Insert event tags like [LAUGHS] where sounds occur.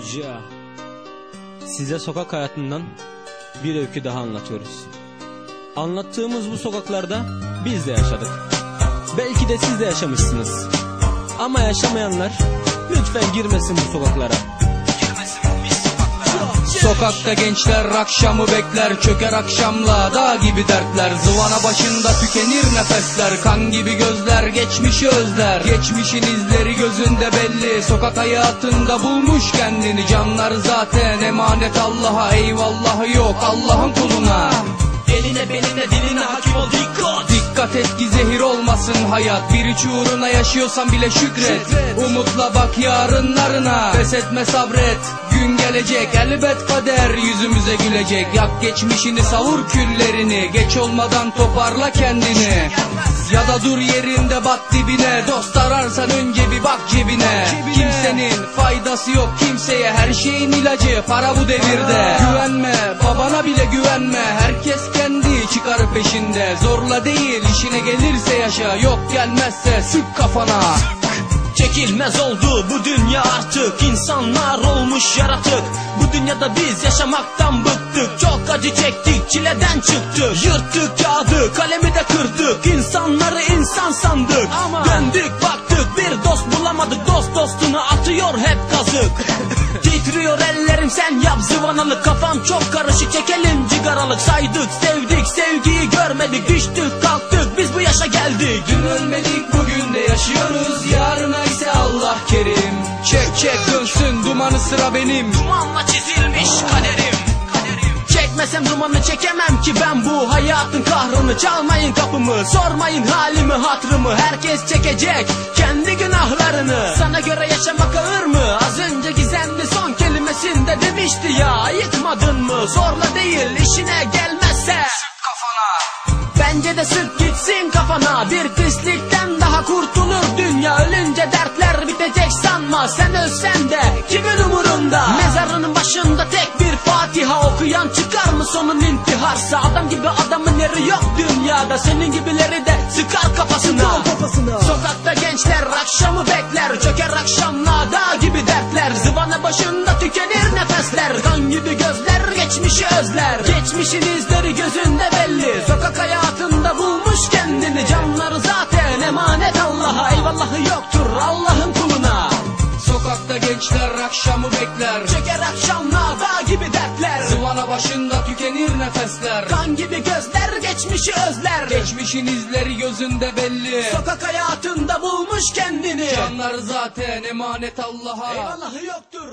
Ja. Size sokak hayatından bir öykü daha anlatıyoruz. Anlattığımız bu sokaklarda biz de yaşadık. Belki de siz de yaşamışsınız. Ama yaşamayanlar lütfen girmesin bu sokaklara. Sokakta gençler akşamı bekler Çöker akşamla dağ gibi dertler Zıvana başında tükenir nefesler Kan gibi gözler geçmişi özler Geçmişin izleri gözünde belli Sokak hayatında bulmuş kendini. Canlar zaten emanet Allah'a. Eyvallahı yok Allah'ın kuluna. Eline beline diline hakim ol dikkat. Dikkat et ki zehir olmasın hayat. Bir üç uğruna yaşıyorsan bile şükret, Umutla bak yarınlarına. Pes etme sabret. Gün gelecek elbet kader. Yüzümüze gülecek. Yak geçmişini savur küllerini. Geç olmadan toparla kendini. Ya da dur yerinde bak dibine. Dost ararsan önce bir bak cebine Kimsenin faydası yok kimseye. Her şeyin ilacı para bu devirde. Güvenme babana bile güvenme. Herkes kendi çıkar peşinde. Zorla değil işine gelirse yaşa. Yok gelmezse sık kafana. Çekilmez oldu bu dünya artık. İnsanlar olmuş yaratık. Bu dünyada biz yaşamaktan bıktık. Çok acı çektik çileden çıktık. Yırttık kağıdı kalemi de kırdık. İnsanları insan sandık. Döndük baktık. Bir dost bulamadık Dost dostunu atıyor hep kazık. [LAUGHS] Titriyor ellerim sen yap zıvanalık. Kafam çok karışık çekelim cigaralık. Saydık sevdik sevgiyi görmedik Düştük kalktık. Biz bu yaşa geldik. Dün ölmedik bugün de yaşıyoruz. Yarına ise Allah kerim. Çek çek dönsün dumanı sıra benim. Dumanla çizilmiş kaderim Çekmesem dumanı çekemem ki ben bu hayatın kahrını. Çalmayın kapımı sormayın halimi hatrımı Herkes çekecek kendi günahlarını. Sana göre yaşamak ağır mı? Az önce gizemli son kelimesinde demişti ya. Ayıtmadın mı? Zorla değil işine gelmezse. Bence de sık gitsin kafana. Bir pislikten daha kurtulur dünya. Ölünce dertler bitecek sanma. Sen ölsen de kimin umurunda? Mezarının başında tek bir Fatiha okuyan çıkar mı sonun intiharsa? Adam gibi adamın yeri yok dünyada. Senin gibileri de sıkar kafasına. Sokakta gençler akşamı bekler. Çöker akşamla dağ gibi dertler. Zıvana başında tükenir nefesler. Kan gibi gözler geçmişi özler. Geçmişin izleri gözünde belli. Sokak hayatında bulmuş kendini. Canları zaten emanet Allah'a. Eyvallahı yoktur Allah'ın kuluna. Sokakta gençler akşamı bekler. Çeker akşamla Başında tükenir nefesler. Kan gibi gözler geçmişi özler. Geçmişin izleri gözünde belli. Sokak hayatında bulmuş kendini. Canlar zaten emanet Allah'a. Eyvallahı yoktur